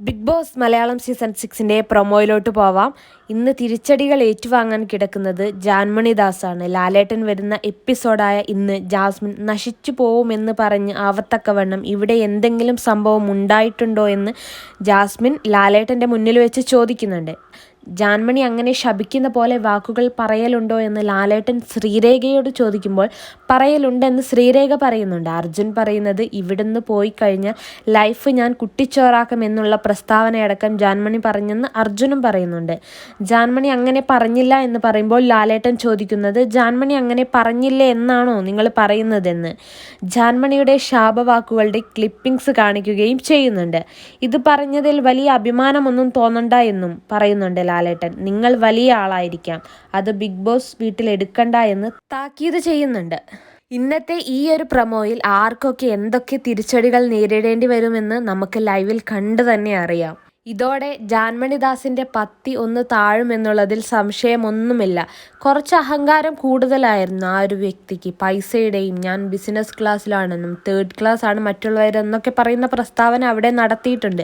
Big boss Malayalam season സിക്സിന്റെ പ്രൊമോയിലോട്ട് പോവാം. ഇന്ന് തിരിച്ചടികൾ ഏറ്റുവാങ്ങാൻ കിടക്കുന്നത് ജാൻമണി ദാസാണ്. ലാലേട്ടൻ വരുന്ന എപ്പിസോഡായ ഇന്ന് ജാസ്മിൻ നശിച്ചു പോവുമെന്ന് പറഞ്ഞ് ആവത്തക്കവണ്ണം ഇവിടെ എന്തെങ്കിലും സംഭവം ഉണ്ടായിട്ടുണ്ടോ എന്ന് ജാസ്മിൻ ലാലേട്ടന്റെ മുന്നിൽ വെച്ച് ചോദിക്കുന്നുണ്ട്. ജാൻമണി അങ്ങനെ ശപിക്കുന്ന പോലെ വാക്കുകൾ പറയലുണ്ടോ എന്ന് ലാലേട്ടൻ ശ്രീരേഖയോട് ചോദിക്കുമ്പോൾ പറയലുണ്ടെന്ന് ശ്രീരേഖ പറയുന്നുണ്ട്. അർജുൻ പറയുന്നത് ഇവിടുന്ന് പോയി കഴിഞ്ഞാൽ ലൈഫ് ഞാൻ കുട്ടിച്ചോറാക്കും എന്നുള്ള പ്രസ്താവനയടക്കം ജാൻമണി പറഞ്ഞെന്ന് അർജുനും പറയുന്നുണ്ട്. ജാൻമണി അങ്ങനെ പറഞ്ഞില്ല എന്ന് പറയുമ്പോൾ ലാലേട്ടൻ ചോദിക്കുന്നത് ജാൻമണി അങ്ങനെ പറഞ്ഞില്ലേ എന്നാണോ നിങ്ങൾ പറയുന്നതെന്ന്. ജാൻമണിയുടെ ശാപവാക്കുകളുടെ ക്ലിപ്പിംഗ്സ് കാണിക്കുകയും ചെയ്യുന്നുണ്ട്. ഇത് പറഞ്ഞതിൽ വലിയ അഭിമാനമൊന്നും തോന്നണ്ട എന്നും പറയുന്നുണ്ട് ലാലേട്ടൻ നിങ്ങൾ വലിയ ആളായിരിക്കാം. അത് ബിഗ് ബോസ് വീട്ടിൽ എടുക്കണ്ട എന്ന് താക്കീത് ചെയ്യുന്നുണ്ട്. ഇന്നത്തെ ഈ ഒരു പ്രമോയിൽ ആർക്കൊക്കെ എന്തൊക്കെ തിരിച്ചടികൾ നേരിടേണ്ടി വരുമെന്ന് നമുക്ക് ലൈവിൽ കണ്ടു തന്നെ അറിയാം. ഇതോടെ ജാൻമണിദാസിന്റെ പത്തി ഒന്ന് താഴുമെന്നുള്ളതിൽ സംശയമൊന്നുമില്ല. കുറച്ച് അഹങ്കാരം കൂടുതലായിരുന്നു ആ ഒരു വ്യക്തിക്ക്. പൈസയുടെയും ഞാൻ ബിസിനസ് ക്ലാസ്സിലാണെന്നും തേർഡ് ക്ലാസ് ആണ് മറ്റുള്ളവരെന്നൊക്കെ പറയുന്ന പ്രസ്താവന അവിടെ നടത്തിയിട്ടുണ്ട്.